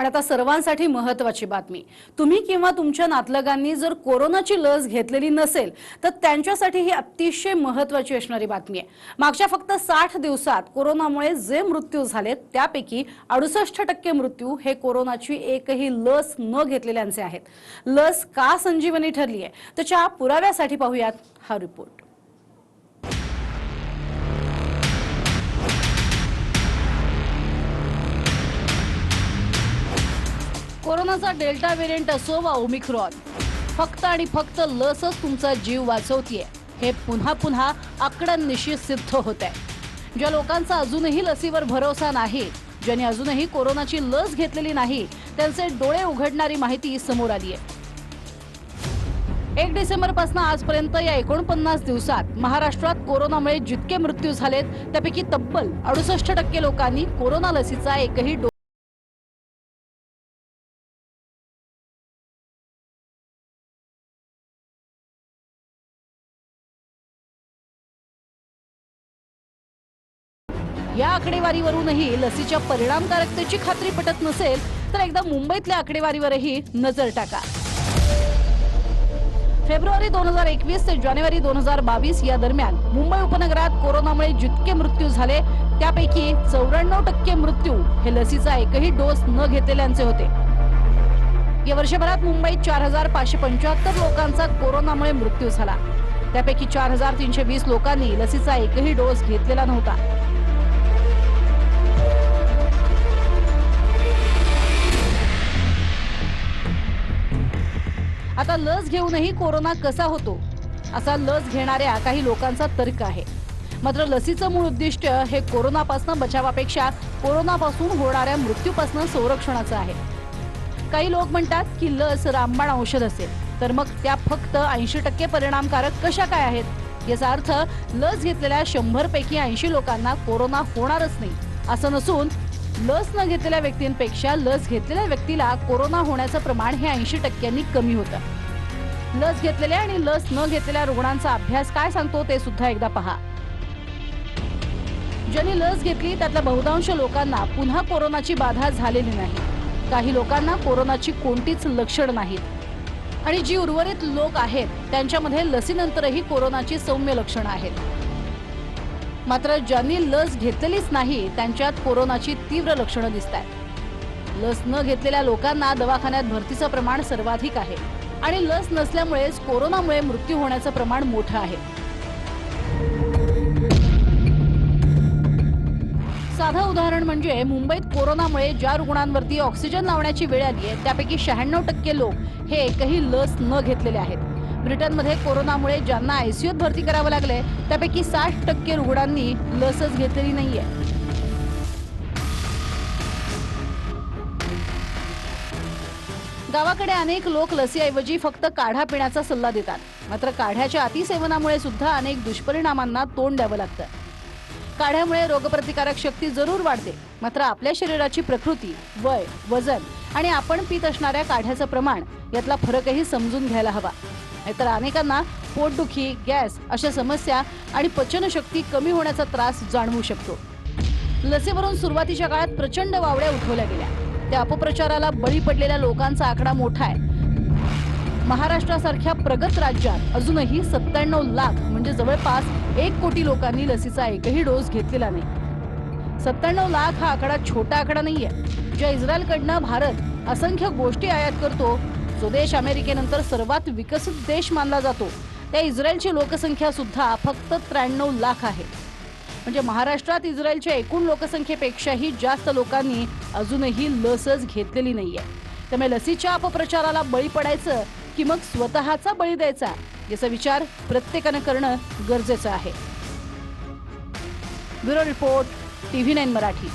आणि आता सर्वांसाठी महत्वाची बातमी. तुम्ही किंवा तुमच्या नातलगांनी जर कोरोनाची लस घेतलेली नसेल तर त्यांच्यासाठी ही अतिशय महत्वाची असणारी बातमी आहे. मागच्या फक्त साठ दिवसात कोरोनामुळे जे मृत्यू झालेत त्यापैकी अडुसष्ट टक्के मृत्यू हे कोरोनाची एकही लस न घेतलेल्यांचे आहेत. लस का संजीवनी ठरली आहे त्याच्या पुराव्यासाठी पाहूयात हा रिपोर्ट कोरोनाचा डेल्टा व्हेरियंट असो वा ओमिक्रॉन फक्त आणि फक्त लसच तुमचा जीव वाचवतीये. हे पुन्हा पुन्हा आकड्यांनिशी सिद्ध होत आहे ज्या लोकांचा अजूनही लसीवर भरोसा नाही ज्यांनी अजूनही कोरोनाची लस घेतलेली नाही त्यांचे डोळे उघडणारी माहिती समोर आली आहे एक डिसेंबरपासून आजपर्यंत या एकोणपन्नास दिवसात महाराष्ट्रात कोरोनामुळे जितके मृत्यू झालेत त्यापैकी तब्बल अडुसष्ट टक्के लोकांनी कोरोना लसीचा एकही या आकडेवारीवरूनही लसीच्या परिणामकारकतेची खात्री पटत नसेल तर एकदा मुंबईतल्या आकडेवारीवरही नजर टाका. फेब्रुवारी दोन हजार एकवीस ते जानेवारी दोन हजार बावीस या दरम्यान मुंबई उपनगरात कोरोनामुळे जितके मृत्यू झाले त्यापैकी चौऱ्याण्णव टक्के मृत्यू हे लसीचा एकही डोस न घेतलेल्यांचे होते. या वर्षभरात मुंबईत चार हजार पाचशे पंच्याहत्तर लोकांचा कोरोनामुळे मृत्यू झाला. त्यापैकी चार हजार तीनशे वीस लोकांनी लसीचा एकही डोस घेतलेला नव्हता. आता लस घेऊनही कोरोना कसा होतो? असा लस घेणाऱ्या काही लोकांचा तर्क आहे. मात्र लसीचं मूळ उद्दिष्ट हे कोरोनापासून बचावापेक्षा कोरोनापासून होणाऱ्या मृत्यूपासून संरक्षणाचं आहे. काही लोक म्हणतात की लस रामबाण औषध असेल. तर मग त्या फक्त ऐंशी टक्के परिणामकारक कशा काय आहेत? याचा अर्थ लस घेतलेल्या शंभर पैकी ऐंशी लोकांना कोरोना होणारच नाही. असं नसून लस न घेतलेल्या व्यक्तींपेक्षा लस घेतलेल्या व्यक्तीला कोरोना होण्याचं प्रमाण हे ऐंशी टक्क्यांनी कमी होतं. लस घेतलेल्या आणि लस न घेतलेल्या रुग्णांचा अभ्यास काय सांगतो ते सुद्धा एकदा पहा. ज्यांनी लस घेतली त्यातल्या बहुतांश लोकांना पुन्हा कोरोनाची बाधा झालेली नाही. काही लोकांना कोरोनाची कोणतीच लक्षण नाहीत. आणि जी उर्वरित लोक आहेत त्यांच्यामध्ये लसीनंतरही कोरोनाची सौम्य लक्षणं आहेत. मात्र ज्यांनी लस घेतलेलीच नाही त्यांच्यात कोरोनाची तीव्र लक्षणं दिसत आहेत लस न घेतलेल्या लोकांना दवाखान्यात भरतीचं प्रमाण सर्वाधिक आहे. आणि लस नसल्यामुळेच कोरोनामुळे मृत्यू होण्याचं प्रमाण मोठं आहे. साधं उदाहरण म्हणजे मुंबईत कोरोनामुळे ज्या रुग्णांवरती ऑक्सिजन लावण्याची वेळ आली आहे त्यापैकी शहाण्णव टक्के लोक हे एकही लस न घेतलेले आहेत. ब्रिटनमध्ये कोरोनामुळे ज्यांना आयसीयूत भरती करावं लागले त्यापैकी साठ टक्के रुग्णांनी लसच घेतलेली नाहीये. गावाकडे अनेक लोक लसीऐवजी फक्त काढा पिण्याचा सल्ला देतात. मात्र काढ्याच्या अतिसेवनामुळे सुद्धा अनेक दुष्परिणामांना तोंड द्यावं लागतं. काढ्यामुळे रोगप्रतिकारक शक्ती जरूर वाढते. मात्र आपल्या शरीराची प्रकृती वय वजन आणि आपण पित असणाऱ्या काढ्याचं प्रमाण यातला फरकही समजून घ्यायला हवा. नाहीतर अनेकांना पोटदुखी गॅस अशा समस्या आणि पचनशक्ती कमी होण्याचा त्रास जाणवू शकतो. लसीवरून सुरुवातीच्या काळात प्रचंड वावड्या उठवल्या गेल्या. त्या अपप्रचाराला बळी पडलेल्या लोकांचा आकडा मोठा आहे. महाराष्ट्रासारख्या प्रगत राज्यात अजूनही सत्त्याण्णव लाख म्हणजे जवळपास एक कोटी लोकांनी लसीचा एकही डोस घेतलेला नाही. सत्त्याण्णव लाख हा आकडा छोटा आकडा नाहीये. ज्या इस्रायलकडनं भारत असंख्य गोष्टी आयात करतो जो देश अमेरिकेनंतर सर्वात विकसित देश मानला जातो त्या इस्रायलची लोकसंख्या सुद्धा फक्त त्र्याण्णव लाख आहे. म्हणजे महाराष्ट्रात इस्रायलच्या एकूण लोकसंख्येपेक्षाही जास्त लोकांनी अजूनही लसच घेतलेली नाहीये. त्यामुळे लसीच्या अपप्रचाराला बळी पडायचं की मग स्वतःचा बळी द्यायचा याचा विचार प्रत्येकानं करणं गरजेचं आहे. Bureau report TV nine Marathi.